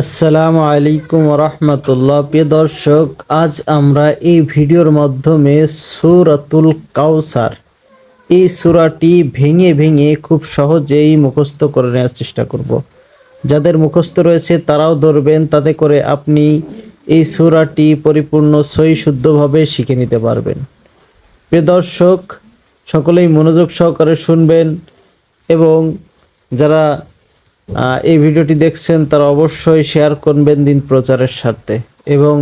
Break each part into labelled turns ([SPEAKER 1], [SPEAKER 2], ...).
[SPEAKER 1] আসসালামু আলাইকুম রহমতুল্লাহ। প্রিয় দর্শক, আজ আমরা এই ভিডিওর মাধ্যমে সুরাতুল কাউসার এই সুরাটি ভেঙে ভেঙে খুব সহজেই মুখস্থ করে নেওয়ার চেষ্টা করব। যাদের মুখস্থ রয়েছে তারাও ধরবেন, তাতে করে আপনি এই সুরাটি পরিপূর্ণ সই শুদ্ধভাবে শিখে নিতে পারবেন। প্রিয় দর্শক, সকলেই মনোযোগ সহকারে শুনবেন এবং যারা এই ভিডিওটি দেখছেন তারা অবশ্যই শেয়ার করবেন দিন প্রচারের স্বার্থে। এবং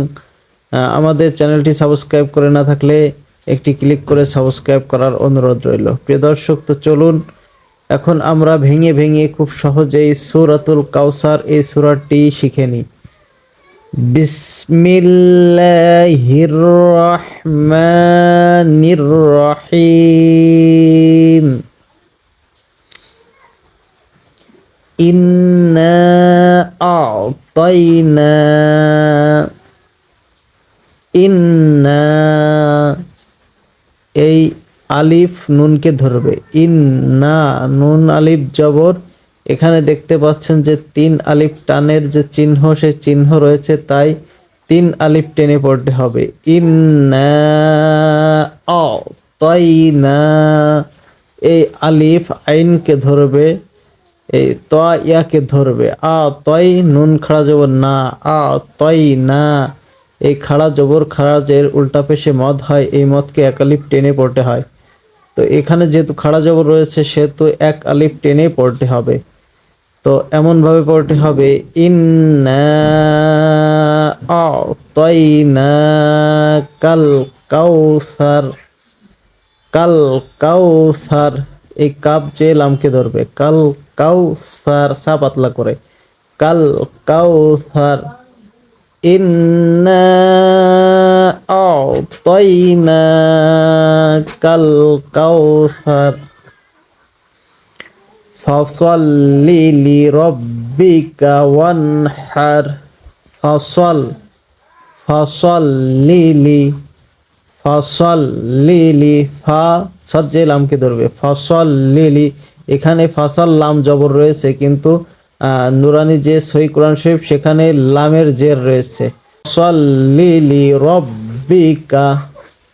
[SPEAKER 1] আমাদের চ্যানেলটি সাবস্ক্রাইব করে না থাকলে একটি ক্লিক করে সাবস্ক্রাইব করার অনুরোধ রইল। প্রিয় দর্শক, তো চলুন, এখন আমরা ভেঙে ভেঙে খুব সহজেই সুরাতুল কাউসার এই সুরাটি শিখে নিই। বিসমিল্লাহির রহমানির রহিম। ইন্না আ'তাইনা ইন্না এই আলিফ নুনকে ধরবে। ইন্না নুন আলিফ জবর। এখানে দেখতে পাচ্ছেন যে তিন আলিফ টানের যে চিহ্ন সেই চিহ্ন রয়েছে, তাই তিন আলিফ টেনে পড়তে হবে। ইন্না আ'তাইনা এই আলিফ আইনকে ধরবে এই ত ইয়াকে ধরবে। আ তয় নুন খাড়া জবর না, আ তয় না। এই খাড়া জবর খাড়াজের উল্টা পেশে মদ হয়, এই মদকে এক আলিফ টেনে পড়তে হয়। তো এখানে যেহেতু খাড়া জবর রয়েছে, সেহেতু এক আলিফ টেনে পড়তে হবে। তো এমনভাবে পড়তে হবে, ইন্না আ'তাইনা কাল কাউ কাউসার, কাল কাউ কাউসার। এই কাপ যে লামকে ধরবে, কাল কাউসার সা পাতলা করে। কাল কাউসার, ইন্না আ'তাইনা কাল কাউসার। ফসল্লি লিরব্বিকা ওয়ানহার। ফসল, ফসল্লি লি ফসল লিলি ফা। সজ্জে লামকে ধরবে ফসল লিলি এখানে ফসল লাম জবর রয়েছে, কিন্তু নুরানি যে সই কোরআন শরীফ, সেখানে লামের জের রয়েছে। ফসল লিলি রব্বিকা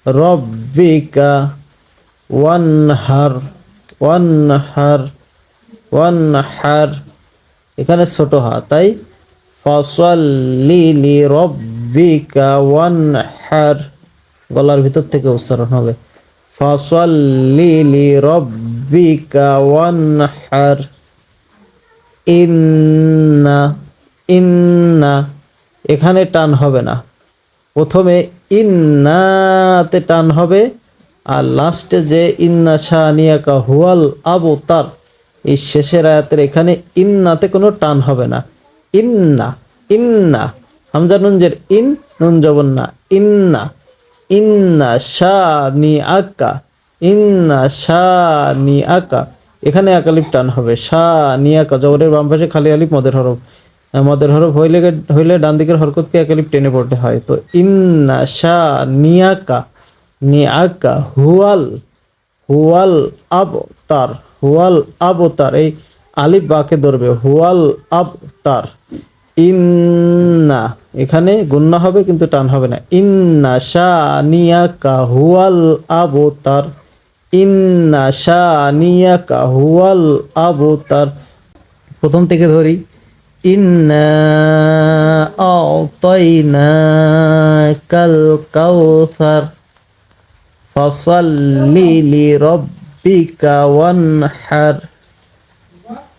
[SPEAKER 1] রব্বিকা, ওয়ানহার ওয়ানহার ওয়ানহার। এখানে ছোট হা, তাই ফসল লিলি রব্বিকা, ওয়ানহার। গলার ভিতর থেকে উচ্চারণ হবে। লি রব্বিকা ওয়ানহার। ইন্না ইন্না, এখানে টান হবে না। প্রথমে ইন্নাতে টান হবে আর লাস্টে যে ইন্না শানিয়াকা হুয়াল আবু তার এই শেষের আয়াতের এখানে ইন্নাতে কোনো টান হবে না। ইন্না ইন্না, হামজা নুনজের ইন, নুন জবন ইন্না ইন্না শানি আকা ইন্না শানি আকা এখানে একালিপ টান হবে শানি আকা জবরের বাম পাশে খালি আলিফ, মদের হরফ। মদের হরফ হইলে হইলে ডান দিকের হরকতকে একালিপ টেনে পড়তে হয়। তো ইন্না শানি আকা নি আকা হুয়াল হুয়াল আবতার হুয়াল আবতার। এই আলিফ বাকে ধরবে, হুয়াল আবতার। ইন্না। এখানে গুন্না হবে কিন্তু টান হবে না। ইন্না শানিয়াকা হুয়াল আবতার। ইন্না শানিয়াকা হুয়াল আবতার। প্রথম থেকে ধরি। ইন্না আ'তাইনা কাল কাউসার ফসল্লি লিরব্বিকা ওয়ানহার।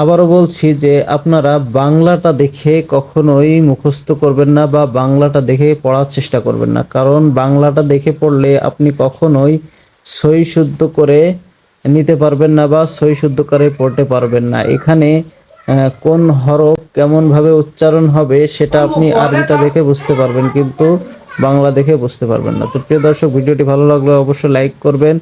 [SPEAKER 1] আবারও বলছি যে আপনারা বাংলাটা দেখে কখনোই মুখস্থ করবেন না বা বাংলাটা দেখে পড়ার চেষ্টা করবেন না। কারণ বাংলাটা দেখে পড়লে আপনি কখনোই সই শুদ্ধ করে নিতে পারবেন না বা সই শুদ্ধ করে পড়তে পারবেন না। এখানে কোন হরফ কেমনভাবে উচ্চারণ হবে সেটা আপনি আরবিটা দেখে বুঝতে পারবেন কিন্তু বাংলা দেখে বুঝতে পারবেন না। তো প্রিয় দর্শক ভিডিওটি ভালো লাগলে অবশ্যই লাইক করবেন।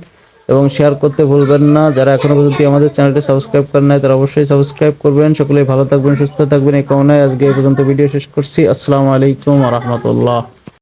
[SPEAKER 1] এবং শেয়ার করতে ভুলবেন না। যারা এখনও পর্যন্ত আমাদের চ্যানেলটি সাবস্ক্রাইব করেন নাই, তারা অবশ্যই সাবস্ক্রাইব করবেন। সকলেই ভালো থাকবেন, সুস্থ থাকবেন। এই কামনায় আজকে এই পর্যন্ত ভিডিও শেষ করছি। আসসালামু আলাইকুম রহমতুল্লাহ।